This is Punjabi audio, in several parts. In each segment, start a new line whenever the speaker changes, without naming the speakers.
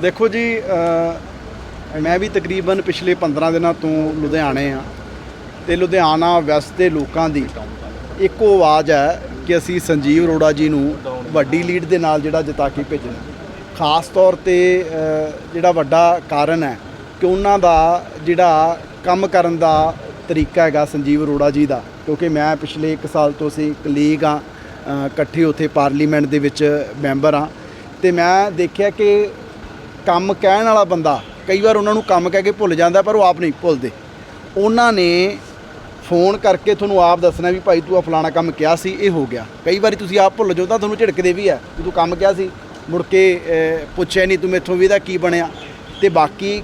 ਦੇਖੋ ਜੀ ਮੈਂ ਵੀ ਤਕਰੀਬਨ ਪਿਛਲੇ 15 ਦਿਨਾਂ ਤੋਂ ਲੁਧਿਆਣੇ ਆ ਤੇ ਲੁਧਿਆਣਾ ਵੈਸਟ ਦੇ ਲੋਕਾਂ ਦੀ ਇੱਕੋ ਆਵਾਜ਼ ਹੈ ਕਿ ਅਸੀਂ ਸੰਜੀਵ ਅਰੋੜਾ ਜੀ ਨੂੰ ਵੱਡੀ ਲੀਡ ਦੇ ਨਾਲ ਜਿਹੜਾ ਜਿਤਾ ਕੇ ਭੇਜਣਾ ਖਾਸ ਤੌਰ ਤੇ ਜਿਹੜਾ ਵੱਡਾ ਕਾਰਨ ਹੈ ਕਿ ਉਹਨਾਂ ਦਾ ਜਿਹੜਾ ਕੰਮ ਕਰਨ ਦਾ ਤਰੀਕਾ ਹੈਗਾ ਸੰਜੀਵ ਅਰੋੜਾ ਜੀ ਦਾ, ਕਿਉਂਕਿ ਮੈਂ ਪਿਛਲੇ 1 ਸਾਲ ਤੋਂ ਅਸੀਂ ਕਲੀਗ ਆ ਇਕੱਠੇ ਉੱਥੇ ਪਾਰਲੀਮੈਂਟ ਦੇ ਵਿੱਚ ਮੈਂਬਰ ਆ ਤੇ ਮੈਂ ਦੇਖਿਆ ਕਿ ਕੰਮ ਕਹਿਣ ਵਾਲਾ ਬੰਦਾ, ਕਈ ਵਾਰ ਉਹਨਾਂ ਨੂੰ ਕੰਮ ਕਹਿ ਕੇ ਭੁੱਲ ਜਾਂਦਾ, ਪਰ ਉਹ ਆਪ ਨਹੀਂ ਭੁੱਲਦੇ। ਉਹਨਾਂ ਨੇ ਫੋਨ ਕਰਕੇ ਤੁਹਾਨੂੰ ਆਪ ਦੱਸਣਾ ਵੀ ਭਾਈ ਤੂੰ ਆ ਫਲਾਣਾ ਕੰਮ ਕਿਹਾ ਸੀ, ਇਹ ਹੋ ਗਿਆ। ਕਈ ਵਾਰੀ ਤੁਸੀਂ ਆਪ ਭੁੱਲ ਜਾਓ ਤਾਂ ਤੁਹਾਨੂੰ ਝਿੜਕਦੇ ਵੀ ਆ ਵੀ ਤੂੰ ਕੰਮ ਕਿਹਾ ਸੀ। ਮੁੜ ਕੇ ਪੁੱਛਿਆ ਨਹੀਂ ਤੂੰ ਮੈਥੋਂ ਵੀ ਇਹਦਾ ਕੀ ਬਣਿਆ। ਤੇ ਬਾਕੀ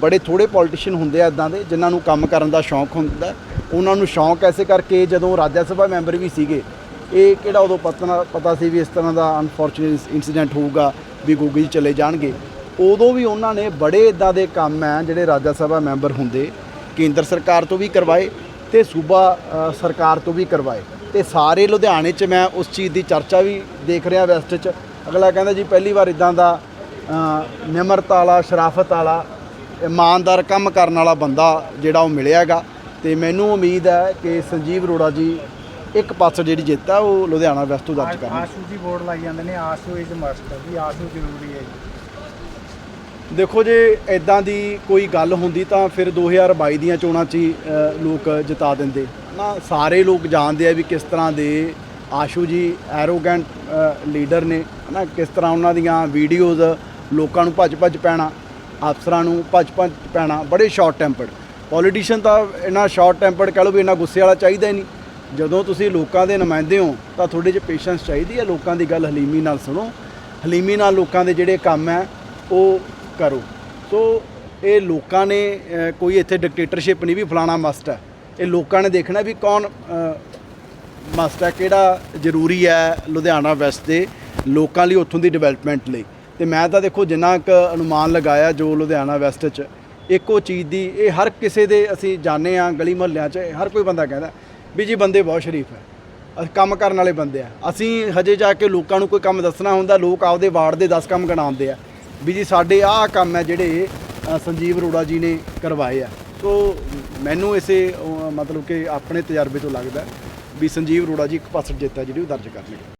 ਬੜੇ ਥੋੜੇ ਪੋਲੀਟੀਸ਼ੀਅਨ ਹੁੰਦੇ ਆ ਇਦਾਂ ਦੇ, ਜਿਨ੍ਹਾਂ ਨੂੰ ਕੰਮ ਕਰਨ ਦਾ ਸ਼ੌਂਕ ਹੁੰਦਾ। ਉਹਨਾਂ ਨੂੰ ਸ਼ੌਂਕ ਐਸੇ ਕਰਕੇ ਜਦੋਂ ਰਾਜ ਸਭਾ ਮੈਂਬਰ ਵੀ ਸੀਗੇ ਇਹ ਕਿਹੜਾ ਉਦੋਂ ਪਤਾ ਪਤਾ ਸੀ ਵੀ ਇਸ ਤਰ੍ਹਾਂ ਦਾ ਅਨਫੋਰਚੂਨੇਟ ਇਨਸੀਡੈਂਟ ਹੋਊਗਾ ਵੀ ਗੋਗੀ ਜੀ ਚਲੇ ਜਾਣਗੇ। ਉਦੋਂ ਵੀ ਉਹਨਾਂ ਨੇ ਬੜੇ ਇਦਾਂ ਦੇ ਕੰਮ ਹੈ, ਜਿਹੜੇ ਰਾਜ ਸਭਾ ਮੈਂਬਰ ਹੁੰਦੇ, ਕੇਂਦਰ ਸਰਕਾਰ ਤੋਂ ਵੀ ਕਰਵਾਏ ਤੇ ਸੂਬਾ ਸਰਕਾਰ ਤੋਂ ਵੀ ਕਰਵਾਏ। ਤੇ ਸਾਰੇ ਲੁਧਿਆਣੇ 'ਚ ਮੈਂ ਉਸ ਚੀਜ਼ ਦੀ ਚਰਚਾ ਵੀ ਦੇਖ ਰਿਹਾ ਵੈਸਟ 'ਚ। ਅਗਲਾ ਕਹਿੰਦਾ ਜੀ ਪਹਿਲੀ ਵਾਰ ਇਦਾਂ ਦਾ ਨਿਮਰਤਾ ਵਾਲਾ, ਸ਼ਰਾਫਤ ਵਾਲਾ, ਇਮਾਨਦਾਰ ਕੰਮ ਕਰਨ ਵਾਲਾ ਬੰਦਾ ਜਿਹੜਾ ਉਹ ਮਿਲਿਆਗਾ ਤੇ ਮੈਨੂੰ ਉਮੀਦ ਹੈ ਕਿ ਸੰਜੀਵ ਅਰੋੜਾ ਜੀ ਇੱਕ ਪਾਸੇ ਜਿਹੜੀ ਜਿੱਤ ਹੈ ਉਹ ਲੁਧਿਆਣਾ ਵੈਸਟ ਤੋਂ ਦਰਜ ਕਰਨਗੇ
ਆਸ਼ੂ ਜੀ ਬੋਰਡ ਲਾਈ ਜਾਂਦੇ ਨੇ ਆਸ਼ੂ ਇਜ਼ ਮਸਟ ਵੀ ਆਸ਼ੂ ਜ਼ਰੂਰੀ ਹੈ ਜੀ।
ਦੇਖੋ ਜੇ ਇਦਾਂ ਦੀ ਕੋਈ ਗੱਲ ਹੁੰਦੀ ਤਾਂ ਫਿਰ 2022 ਦੀਆਂ ਚੋਣਾਂ 'ਚ ਹੀ ਅ, ਲੋਕ ਜਿਤਾ ਦਿੰਦੇ। ਨਾ ਸਾਰੇ ਲੋਕ ਜਾਣਦੇ ਆ ਵੀ ਕਿਸ ਤਰ੍ਹਾਂ ਦੇ ਆਸ਼ੂ ਜੀ ਐਰੋਗੈਂਟ ਲੀਡਰ ਨੇ ਹਨਾ? ਕਿਸ ਤਰ੍ਹਾਂ ਉਹਨਾਂ ਦੀਆਂ ਵੀਡੀਓਜ਼ ਲੋਕਾਂ ਨੂੰ ਭੱਜ ਭੱਜ ਪੈਣਾ ਅਫਸਰਾਂ ਨੂੰ ਭੱਜ ਭੱਜ ਪੈਣਾ ਬੜੇ ਸ਼ਾਰਟ ਟੈਂਪਰਡ ਪੋਲੀਟੀਸ਼ੀਅਨ ਤਾਂ ਇੰਨਾ ਸ਼ਾਰਟ ਟੈਂਪਰਡ ਕਹ ਲਓ ਵੀ ਇੰਨਾ ਗੁੱਸੇ ਵਾਲਾ ਚਾਹੀਦਾ ਹੀ ਨਹੀਂ। ਜਦੋਂ ਤੁਸੀਂ ਲੋਕਾਂ ਦੇ ਨੁਮਾਇੰਦੇ ਹੋ, ਤਾਂ ਤੁਹਾਡੇ 'ਚ ਪੇਸ਼ੈਂਸ ਚਾਹੀਦੀ ਹੈ ਲੋਕਾਂ ਦੀ ਗੱਲ ਹਲੀਮੀ ਨਾਲ ਸੁਣੋ। ਹਲੀਮੀ ਨਾਲ ਲੋਕਾਂ ਦੇ ਜਿਹੜੇ ਕੰਮ ਹੈ, ਉਹ ਕਰੋ। ਸੋ ਇਹ ਲੋਕਾਂ ਨੇ ਕੋਈ ਇੱਥੇ ਡਿਕਟੇਟਰਸ਼ਿਪ ਨਹੀਂ ਵੀ ਫਲਾਣਾ ਮਸਟ ਹੈ। ਇਹ ਲੋਕਾਂ ਨੇ ਦੇਖਣਾ ਵੀ ਕੌਣ ਮਸਟ ਹੈ, ਕਿਹੜਾ ਜ਼ਰੂਰੀ ਹੈ ਲੁਧਿਆਣਾ ਵੈਸਟ ਦੇ ਲੋਕਾਂ ਲਈ ਉੱਥੋਂ ਦੀ ਡਿਵੈਲਪਮੈਂਟ ਲਈ। ਤੇ ਮੈਂ ਤਾਂ ਦੇਖੋ, ਜਿੰਨਾ ਕੁ ਅਨੁਮਾਨ ਲਗਾਇਆ ਜੋ ਲੁਧਿਆਣਾ ਵੈਸਟ 'ਚ, ਇੱਕੋ ਚੀਜ਼ ਦੀ, ਇਹ ਹਰ ਕਿਸੇ ਦੇ ਅਸੀਂ ਜਾਣੇ ਆ ਗਲੀ ਮੁਹੱਲਿਆਂ 'ਚ ਹਰ ਕੋਈ ਬੰਦਾ ਕਹਿੰਦਾ ਵੀ ਜੀ ਬੰਦੇ ਬਹੁਤ ਸ਼ਰੀਫ ਹੈ। ਅਸੀਂ ਕੰਮ ਕਰਨ ਵਾਲੇ ਬੰਦੇ ਆ। ਅਸੀਂ ਹਜੇ ਜਾ ਕੇ ਲੋਕਾਂ ਨੂੰ ਕੋਈ ਕੰਮ ਦੱਸਣਾ ਹੁੰਦਾ, ਲੋਕ ਆਪਦੇ ਵਾਰਡ ਦੇ 10 ਕੰਮ ਗਣਾਉਂਦੇ ਆ। ਵੀ ਜੀ ਸਾਡੇ ਆਹ ਕੰਮ ਹੈ ਜਿਹੜੇ ਸੰਜੀਵ ਅਰੋੜਾ ਜੀ ਨੇ ਕਰਵਾਏ ਆ। ਸੋ ਮੈਨੂੰ ਇਸੇ ਮਤਲਬ ਕਿ ਆਪਣੇ ਤਜਰਬੇ ਤੋਂ ਲੱਗਦਾ ਵੀ ਸੰਜੀਵ ਅਰੋੜਾ ਜੀ ਇੱਕ ਪਾਸਟ ਜਿੱਤ ਹੈ ਜਿਹੜੀ ਉਹ ਦਰਜ ਕਰਨਗੇ।